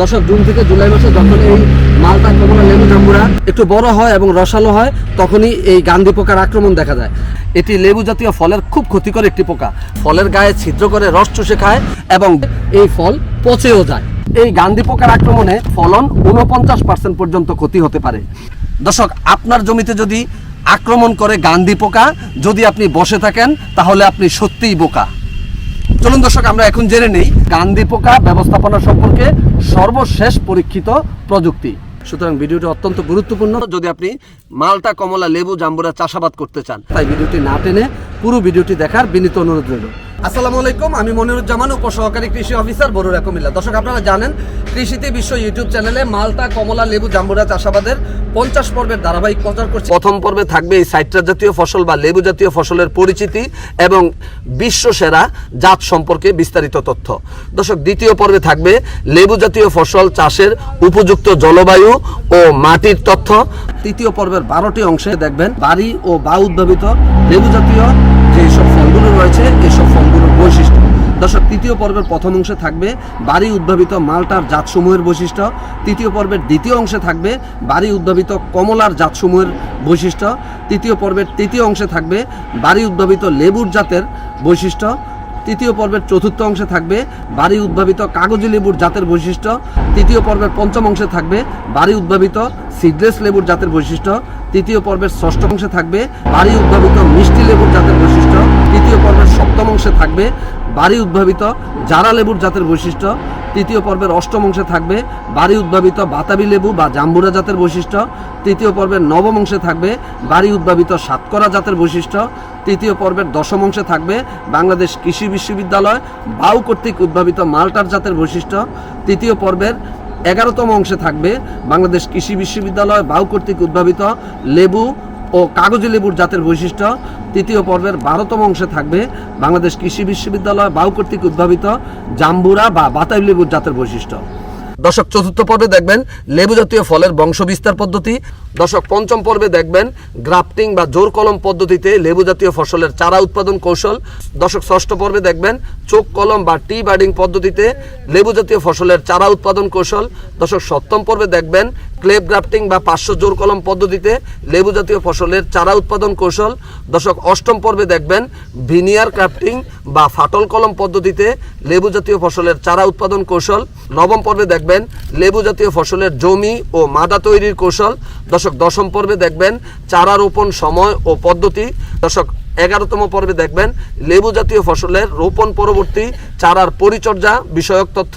দশক জুন থেকে জুলাই মাসে যখন এই মালটা কমলা লেবু জাম্বুরা একটু বড় হয় এবং রসালো হয়, তখনই এই গান্ধী পোকার আক্রমণ দেখা যায়। এটি লেবু জাতীয় ফলের খুব ক্ষতিকর একটি পোকা। ফলের গায়ে ছিদ্র করে রস চুষে খায় এবং এই ফল পচেও যায়। এই গান্ধী পোকার আক্রমণে ফলন উনপঞ্চাশ পার্সেন্ট পর্যন্ত ক্ষতি হতে পারে। দর্শক, আপনার জমিতে যদি আক্রমণ করে গান্ধী পোকা, যদি আপনি বসে থাকেন, তাহলে আপনি সত্যিই বোকা। চলুন দর্শক, আমরা এখন জেনে নেই গান্ধী পোকা ব্যবস্থাপনা সম্পর্কে। সর্বশেষ পরীক্ষিত প্রযুক্তি। সুতরাং ভিডিওটি অত্যন্ত গুরুত্বপূর্ণ। যদি আপনি মালটা, কমলা, লেবু, জাম্বুরা চাষাবাদ করতে চান, তাই ভিডিওটি না টেনে পুরো ভিডিওটি দেখার বিনীত অনুরোধ রইল। আসসালামু আলাইকুম, আমি মনিরুজ্জামান, উপসহকারী কৃষি অফিসার বরুরা কুমিল্লা দর্শক, আপনারা জানেন, কৃষিতে বিশ্ব ইউটিউব চ্যানেলে মালতা কমলা, লেবু, জাম্বুরা চাষাবাদের পঞ্চাশ পর্বের ধারাবাহিক প্রচার করছে। প্রথম পর্বে থাকবে এই সাইট্রাস জাতীয় ফসল বা লেবু জাতীয় ফসলের পরিচিতি এবং বিশ্ব সেরা জাত সম্পর্কে বিস্তারিত তথ্য। দর্শক, দ্বিতীয় পর্বে থাকবে লেবু জাতীয় ফসল চাষের উপযুক্ত জলবায়ু ও মাটির তথ্য। তৃতীয় পর্বের বারোটি অংশে দেখবেন, বাড়ি ও বা উদ্ভাবিত লেবু জাতীয় যেসব ফলগুলো রয়েছে তৃতীয় পর্বের প্রথম অংশে থাকবে বাড়ি উদ্ভাবিত মালটার জাতসমূহের বৈশিষ্ট্য। তৃতীয় পর্বের দ্বিতীয় অংশে থাকবে বাড়ি উদ্ভাবিত কমলার জাতসমূহের বৈশিষ্ট্য। তৃতীয় পর্বের তৃতীয় অংশে থাকবে বাড়ি উদ্ভাবিত লেবুর জাতের বৈশিষ্ট্য। তৃতীয় পর্বের চতুর্থ অংশে থাকবে বাড়ি উদ্ভাবিত কাগজি লেবুর জাতের বৈশিষ্ট্য। তৃতীয় পর্বের পঞ্চম অংশে থাকবে বাড়ি উদ্ভাবিত সিডলেস লেবুর জাতের বৈশিষ্ট্য। তৃতীয় পর্বের ষষ্ঠ অংশে থাকবে বাড়ি উদ্ভাবিত মিষ্টি লেবুর জাতের বৈশিষ্ট্য। তৃতীয় পর্বের সপ্তম অংশে থাকবে বাড়ি উদ্ভাবিত জারা লেবুর জাতের বৈশিষ্ট্য। তৃতীয় পর্বের অষ্টম অংশে থাকবে বাড়ি উদ্ভাবিত বাতাবি লেবু বা জাম্বুরা জাতের বৈশিষ্ট্য। তৃতীয় পর্বের নবম অংশে থাকবে বাড়ি উদ্ভাবিত সাতকরা জাতের বৈশিষ্ট্য। তৃতীয় পর্বের দশম অংশে থাকবে বাংলাদেশ কৃষি বিশ্ববিদ্যালয় বাউ কর্তৃক উদ্ভাবিত মাল্টার জাতের বৈশিষ্ট্য। তৃতীয় পর্বের এগারোতম অংশে থাকবে বাংলাদেশ কৃষি বিশ্ববিদ্যালয় বাউ কর্তৃক উদ্ভাবিত লেবু ও কাগজি লেবুর জাতের বৈশিষ্ট্য তৃতীয় পর্বের বারোতম অংশে থাকবে বাংলাদেশ কৃষি বিশ্ববিদ্যালয় বাউ কর্তৃক উদ্ভাবিত জাম্বুরা বা বাতাবি লেবুর জাতের বৈশিষ্ট্য। দশক চতুর্থ পর্বে দেখবেন লেবু জাতীয় ফলের বংশ বিস্তার পদ্ধতি। দশক পঞ্চম পর্বে দেখবেন গ্রাফটিং বা জোর কলম পদ্ধতিতে লেবু জাতীয় ফসলের চারা উৎপাদন কৌশল। দশক ষষ্ঠ পর্বে দেখবেন চোখ কলম বা টি বার্ডিং পদ্ধতিতে লেবু জাতীয় ফসলের চারা উৎপাদন কৌশল। দশক সপ্তম পর্বে দেখবেন ক্লেপ গ্রাফটিং বা পাঁচশো জোর কলম পদ্ধতিতে লেবু জাতীয় ফসলের চারা উৎপাদন কৌশল। দশক অষ্টম পর্বে দেখবেন ভিনিয়ার ক্রাফটিং বা ফাটল কলম পদ্ধতিতে লেবু জাতীয় ফসলের চারা উৎপাদন কৌশল। নবম পর্বে দেখবেন লেবু জাতীয় ফসলের জমি ও মাদা তৈরির কৌশল। দশক দশম পর্বে দেখবেন চারা রোপণ সময় ও পদ্ধতি। দশক এগারোতম পর্বে দেখবেন লেবু জাতীয় ফসলের রোপণ পরবর্তী চারার পরিচর্যা বিষয়ক তথ্য।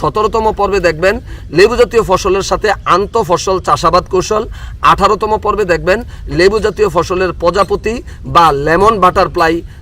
সতেরোতম পর্বে দেখবেন লেবু জাতীয় ফসলের সাথে আন্ত ফসল চাষাবাদ কৌশল। আঠারোতম পর্বে দেখবেন লেবু জাতীয় ফসলের প্রজাপতি বা লেমন বাটারফ্লাই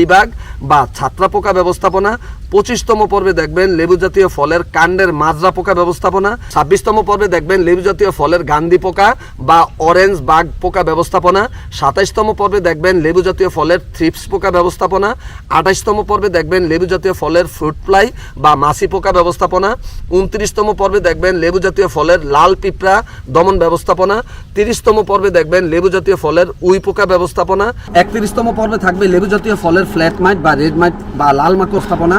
মিলিবাগ বা ছাত্রাপোকা ব্যবস্থাপনা পঁচিশতম পর্বে দেখবেন লেবু জাতীয় ফলের কাণ্ডের মাজরা পোকা ব্যবস্থাপনা, ছাব্বিশতম পর্বে দেখবেন লেবু জাতীয় ফলের গান্ধী পোকা বা অরেঞ্জ বাগ পোকা ব্যবস্থাপনা, সাতাইশতম পর্বে দেখবেন লেবু জাতীয় ফলের থ্রিপস পোকা ব্যবস্থাপনা আঠাইশতম পর্বে দেখবেন লেবু জাতীয় ফলের ফ্রুট ফ্লাই বা মাছি পোকা ব্যবস্থাপনা, উনত্রিশতম পর্বে দেখবেন লেবু জাতীয় ফলের লাল পিঁপড়া দমন ব্যবস্থাপনা, তিরিশতম পর্বে দেখবেন লেবু জাতীয় ফলের উই পোকা ব্যবস্থাপনা, একত্রিশতম পর্বে থাকবে লেবু জাতীয় ফলের ফ্ল্যাট মাইট বা রেড মাইট বা লাল মাকড় স্থাপনা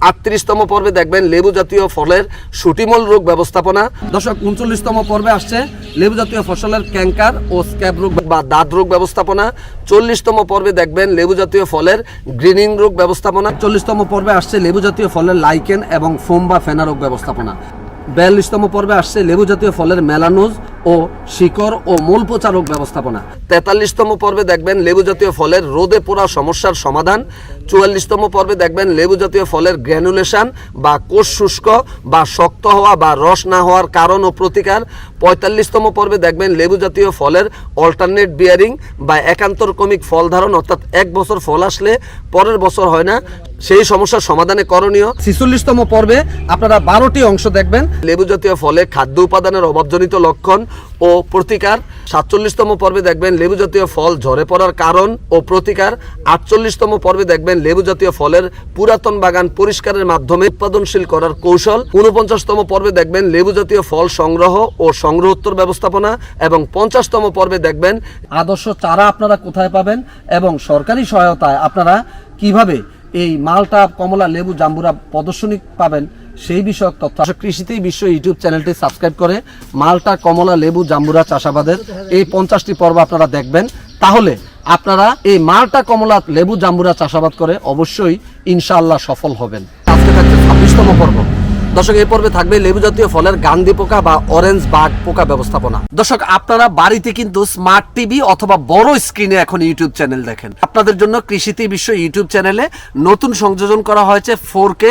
আটত্রিশতম পর্বে দেখবেন লেবু জাতীয় ফলের সুটিমল রোগ ব্যবস্থাপনা। দর্শক, উনচল্লিশতম পর্বে আসছে লেবু জাতীয় ফসলের ক্যাঙ্কার ও স্ক্যাব রোগ বা দাঁত রোগ ব্যবস্থাপনা। চল্লিশতম পর্বে দেখবেন লেবু জাতীয় ফলের গ্রিনিং রোগ ব্যবস্থাপনা। চল্লিশতম পর্বে আসছে লেবু জাতীয় ফলের লাইকেন এবং ফোম বা ফেনা রোগ ব্যবস্থাপনা। বিয়াল্লিশতম পর্বে আসছে লেবু জাতীয় ফলের মেলানোজ ও শিকড় ও মূল পচা রোগ ব্যবস্থাপনা। তেতাল্লিশতম পর্বে দেখবেন লেবু জাতীয় ফলের রোদে পোড়া সমস্যার সমাধান। চুয়াল্লিশতম পর্বে দেখবেন লেবু জাতীয় ফলের গ্র্যানুলেশন বা কোষ শুষ্ক বা শক্ত হওয়া বা রস না হওয়ার কারণ ও প্রতিকার। পঁয়তাল্লিশতম পর্বে দেখবেন লেবু জাতীয় ফলের অল্টারনেট বিয়ারিং বা একান্তর কমিক ফল ধারণ, অর্থাৎ এক বছর ফল আসলে পরের বছর হয় না। সেই সমস্যার সমাধানে করণীয়। ছিচল্লিশতম পর্বে আপনারা বারোটি অংশ দেখবেন। লেবু জাতীয় ফলে খাদ্য উপাদানের অভাবজনিত লক্ষণ ও প্রতিকার। সাতচল্লিশতম পর্বে দেখবেন লেবু জাতীয় ফল ঝরে পড়ার কারণ ও প্রতিকার। আটচল্লিশতম পর্বে দেখবেন লেবু জাতীয় ফলের পুরাতন বাগান পরিষ্কারের মাধ্যমে উৎপাদনশীল করার কৌশল। উনপঞ্চাশতম পর্বে দেখবেন লেবু জাতীয় ফল সংগ্রহ ও সংগ্রহোত্তর ব্যবস্থাপনা এবং পঞ্চাশতম পর্বে দেখবেন আদর্শ চারা আপনারা কোথায় পাবেন এবং সরকারি সহায়তায় আপনারা কীভাবে এই মালটা, কমলা, লেবু, জাম্বুরা প্রদর্শনী পাবেন সেই বিষয়ক তথ্য। কৃষিতেই বিশ্ব ইউটিউব চ্যানেলটি সাবস্ক্রাইব করে মালটা, কমলা, লেবু, জাম্বুরা চাষাবাদের এই পঞ্চাশটি পর্ব আপনারা দেখবেন। তাহলে আপনারা এই মালটা, কমলা, লেবু, জাম্বুরা চাষাবাদ করে অবশ্যই ইনশাআল্লাহ সফল হবেন। দর্শক, এই পর্বে থাকবে লেবু জাতীয় ফলের গান্ধী পোকা বা অরেঞ্জ বাগ পোকা ব্যবস্থাপনা। দর্শক, আপনারা বাড়িতে কিন্তু স্মার্ট টিভি অথবা বড় স্ক্রিনে এখন ইউটিউব চ্যানেল দেখেন। আপনাদের জন্য কৃষিতে বিশ্ব ইউটিউব চ্যানেলে নতুন সংযোজন করা হয়েছে ফোর কে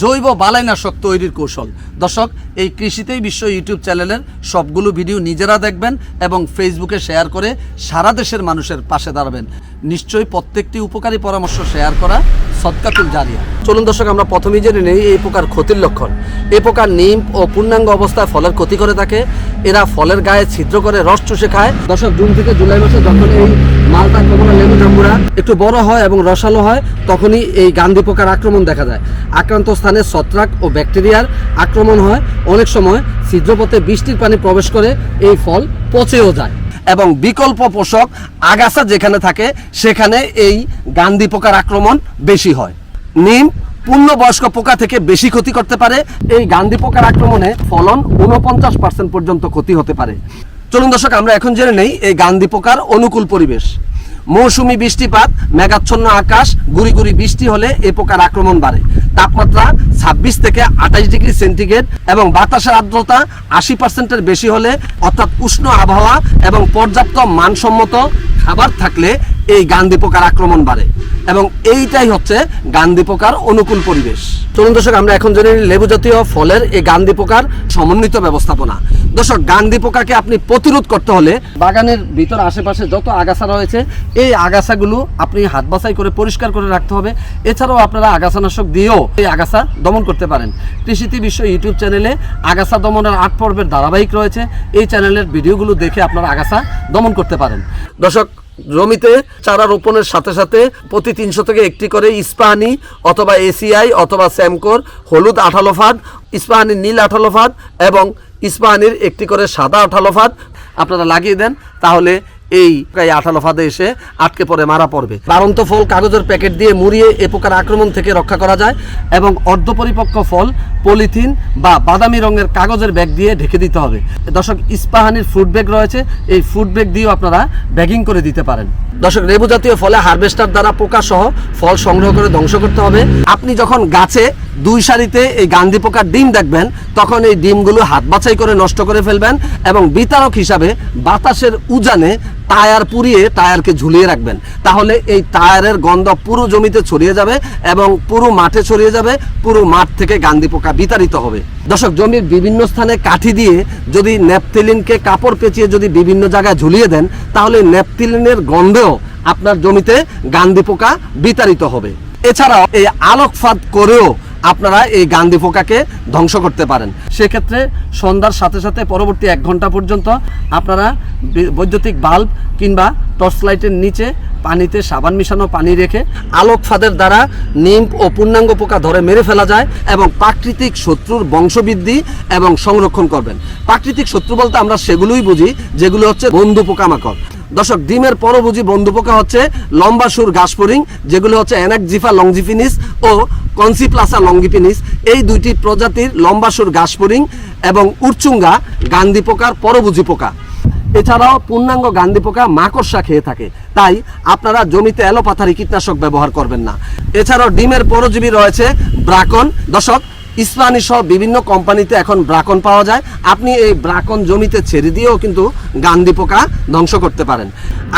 জৈব বালাইনাশক তৈরির কৌশল। দর্শক, এই কৃষিতেই বিশ্ব ইউটিউব চ্যানেলের সবগুলো ভিডিও নিজেরা দেখবেন এবং ফেসবুকে শেয়ার করে সারা দেশের মানুষের পাশে দাঁড়াবেন। নিশ্চয়ই প্রত্যেকটি উপকারী পরামর্শ শেয়ার করা সৎকাতুল জারিয়া। চলুন দর্শক, আমরা প্রথমেই জেনে নেই এই পোকার ক্ষতির লক্ষণ। এ পোকার নিম ও পূর্ণাঙ্গ অবস্থায় ফলের ক্ষতি করে থাকে। এরা ফলের গায়ে ছিদ্র করে রস চুষে খায়। দর্শক, জুন থেকে জুলাই মাসে যখন এই মালটা কমলা লেবু জাম্বুরা একটু বড় হয় এবং রসালো হয়, তখনই এই গান্ধী পোকার আক্রমণ দেখা যায় আক্রান্ত স্থানে ছত্রাক ও ব্যাকটেরিয়ার আক্রমণ হয়। অনেক সময় ছিদ্রপথে বৃষ্টির পানি প্রবেশ করে, এই ফল পচেও যায়। এবং বিকল্প পোষক আগাছা যেখানে থাকে, সেখানে এই গান্ধী পোকার আক্রমণ বেশি হয়। নিম পূর্ণবয়স্ক পোকা থেকে বেশি ক্ষতি করতে পারে। এই গান্ধী পোকার আক্রমণে ফলন উনপঞ্চাশ পার্সেন্ট পর্যন্ত ক্ষতি হতে পারে। চলুন দর্শক, আমরা এখন জেনে নেই এই গান্ধী পোকার অনুকূল পরিবেশ। মৌসুমি বৃষ্টিপাত, মেঘাচ্ছন্ন আকাশ, গুড়ি গুড়ি বৃষ্টি হলে এ পোকার আক্রমণ বাড়ে। তাপমাত্রা ছাব্বিশ থেকে আঠাশ ডিগ্রি সেন্টিগ্রেড এবং বাতাসের আর্দ্রতা আশি পার্সেন্টের বেশি হলে অর্থাৎ উষ্ণ আবহাওয়া এবং পর্যাপ্ত মানসম্মত খাবার থাকলে এই গান্ধী পোকার আক্রমণ বাড়ে। এবং এইটাই হচ্ছে গান্ধী পোকার অনুকূল পরিবেশ। চলুন দর্শক, আমরা এখন জেনে লেবু জাতীয় ফলের এই গান্ধী পোকার সমন্বিত ব্যবস্থাপনা। দর্শক, গান্ধী পোকাকে আপনি প্রতিরোধ করতে হলে বাগানের ভিতর আশেপাশে যত আগাছা রয়েছে, এই আগাছাগুলো আপনি হাত বাছাই করে পরিষ্কার করে রাখতে হবে। এছাড়াও আপনারা আগাছানাশক দিয়েও এই আগাছা দমন করতে পারেন। কৃষিতে বিশ্ব ইউটিউব চ্যানেলে আগাছা দমনের আট পর্বের ধারাবাহিক রয়েছে। এই চ্যানেলের ভিডিওগুলো দেখে আপনারা আগাছা দমন করতে পারেন। দর্শক, জমিতে চারা রোপণের সাথে সাথে প্রতি তিনশো থেকে একটি করে ইস্পাহানি অথবা এসিআই অথবা স্যামকোর, হলুদ আঠালো ফাঁদ ইস্পাহানির নীল আঠালো ফাঁদ এবং ইস্পাহানির একটি করে সাদা আঠালো ফাঁদ। আপনারা লাগিয়ে দেন, তাহলে এই আঠালো ফাঁদে এসে আটকে পড়ে, মারা পড়বে। বারন্ত ফল কাগজের প্যাকেট দিয়ে মুড়িয়ে এ পোকার আক্রমণ থেকে রক্ষা করা যায় এবং অর্ধপরিপক্ক ফল, পলিথিন বা বাদামি রঙের কাগজের ব্যাগ দিয়ে ঢেকে দিতে হবে। দর্শক, ইস্পাহানির ফ্রুট ব্যাগ রয়েছে, এই ফ্রুট ব্যাগ দিয়েও আপনারা ব্যাগিং করে দিতে পারেন। দর্শক, লেবু জাতীয় ফলে হারভেস্টার দ্বারা পোকা সহ ফল সংগ্রহ করে ধ্বংস করতে হবে। আপনি যখন গাছে দুই সারিতে এই গান্ধী পোকার ডিম দেখবেন, তখন এই ডিমগুলো হাত বাছাই করে নষ্ট করে ফেলবেন এবং বিতারক হিসাবে বাতাসের উজানে টায়ার পুড়িয়ে টায়ারকে ঝুলিয়ে রাখবেন। তাহলে এই টায়ারের গন্ধ পুরো জমিতে ছড়িয়ে যাবে এবং পুরো মাঠে ছড়িয়ে যাবে, পুরো মাঠ থেকে গান্ধী পোকা বিতাড়িত হবে। দর্শক, জমির বিভিন্ন স্থানে কাঠি দিয়ে যদি ন্যাপথিলিনকে কাপড় পেঁচিয়ে যদি বিভিন্ন জায়গায় ঝুলিয়ে দেন, তাহলে ন্যাপথিলিনের গন্ধেও আপনার জমিতে গান্ধী পোকা বিতাড়িত হবে। এছাড়াও এই আলোকপাত করেও আপনারা এই গান্ধী পোকাকে ধ্বংস করতে পারেন। সেক্ষেত্রে সন্ধ্যার সাথে সাথে পরবর্তী এক ঘণ্টা পর্যন্ত আপনারা বৈদ্যুতিক বাল্ব কিংবা টর্চ লাইটের নিচে পানিতে সাবান মিশানো, পানি রেখে আলোক ফাঁদের দ্বারা নিম ও পূর্ণাঙ্গ পোকা ধরে মেরে ফেলা যায় এবং প্রাকৃতিক শত্রুর বংশবৃদ্ধি এবং সংরক্ষণ করবেন। প্রাকৃতিক শত্রু বলতে আমরা সেগুলোই বুঝি, যেগুলো হচ্ছে বন্ধু পোকামাকড়। দর্শক, ডিমের পরভোজী বন্ধু পোকা হচ্ছে লম্বা সুর ঘাসফড়িং যেগুলো হচ্ছে অ্যানাকজিফা লংজিফিনিস ও কনসিপ্লাসা লংগিফিনিস। এই দুইটি প্রজাতির লম্বা সুর ঘাসফড়িং এবং উরচুঙ্গা গান্ধী পোকার পরভোজী পোকা। এছাড়াও পূর্ণাঙ্গ গান্ধী পোকা মাকড়সা খেয়ে থাকে। তাই আপনারা জমিতে অ্যালোপাথারি কীটনাশক ব্যবহার করবেন না। এছাড়াও ডিমের পরজীবী রয়েছে ব্রাকন। দর্শক ইসলানি সহ বিভিন্ন কোম্পানিতে এখন ব্রাকন পাওয়া যায়। আপনি এই ব্রাকন জমিতে ছেড়ে দিয়েও কিন্তু গান্ধী পোকা ধ্বংস করতে পারেন।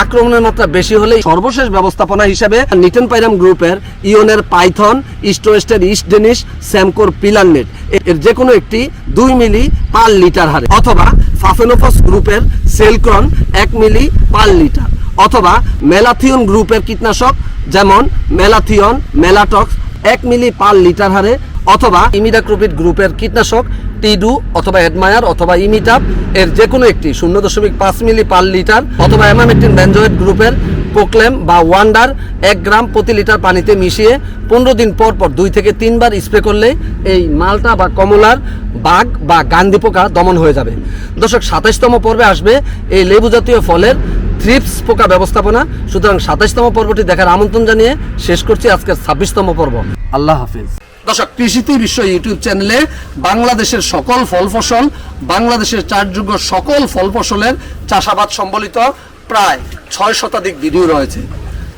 আক্রমণের মাত্রা বেশি হলে সর্বশেষ ব্যবস্থাপনা হিসেবে নিটেন পাইরাম গ্রুপের ইওনের পাইথন ইস্টোয়েস্টের ইস্ট ডেনিশ, স্যামকোর পিলার নেট। এর যে কোনো একটি দুই মিলি পার লিটার হারে, অথবা ফাফেনোফস গ্রুপের সেলক্রন এক মিলি পার লিটার, অথবা মেলাথিয়ন গ্রুপের কীটনাশক, যেমন মেলাথিয়ন, মেলাটক্স, এক মিলি পার লিটার হারে অথবা ইমিডাক্রোপিড গ্রুপের কীটনাশক, টিডু অথবা এডমায়ার অথবা ইমিটাপ এর যে কোনো একটি শূন্য দশমিক পাঁচ মিলি পার লিটার অথবা অ্যামামেকটিন ব্যানজয়েড গ্রুপের প্রোক্লেম বা ওয়ান্ডার এক গ্রাম প্রতি লিটার পানিতে মিশিয়ে পনেরো দিন পর পর দুই থেকে তিনবার স্প্রে করলে এই মালটা বা কমলার বাঘ বা গান্ধী পোকা দমন হয়ে যাবে। দর্শক, সাতাইশতম পর্বে আসবে এই লেবু জাতীয় ফলের থ্রিপস পোকা ব্যবস্থাপনা। সুতরাং সাতাইশতম পর্বটি দেখার আমন্ত্রণ জানিয়ে শেষ করছি আজকের ছাব্বিশতম পর্ব। আল্লাহ হাফিজ। দর্শক, কৃষিতে বিশ্ব ইউটিউব চ্যানেলে বাংলাদেশের সকল ফল ফসল, বাংলাদেশের চারযোগ্য সকল ফল ফসলের চাষাবাদ সম্বলিত প্রায় ছয় শতাধিক ভিডিও রয়েছে।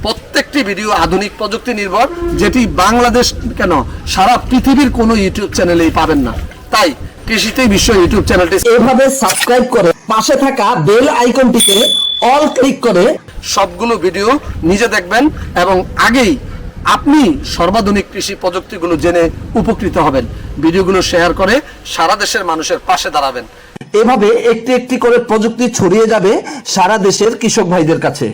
প্রত্যেকটি ভিডিও আধুনিক প্রযুক্তি নির্ভর, যেটি বাংলাদেশ কেন, সারা পৃথিবীর কোনো ইউটিউব চ্যানেলেই পাবেন না। তাই কৃষিতে বিশ্ব ইউটিউব চ্যানেলটি এভাবে সাবস্ক্রাইব করে পাশে থাকা বেল আইকনটিতে অল ক্লিক করে সবগুলো ভিডিও নিজে দেখবেন এবং আগেই আপনি সর্বাধুনিক কৃষি প্রযুক্তিগুলো জেনে উপকৃত হবেন। ভিডিওগুলো শেয়ার করে সারা দেশের মানুষের পাশে দাঁড়াবেন। এভাবে একটি একটি করে প্রযুক্তি ছড়িয়ে যাবে সারা দেশের কৃষক ভাইদের কাছে।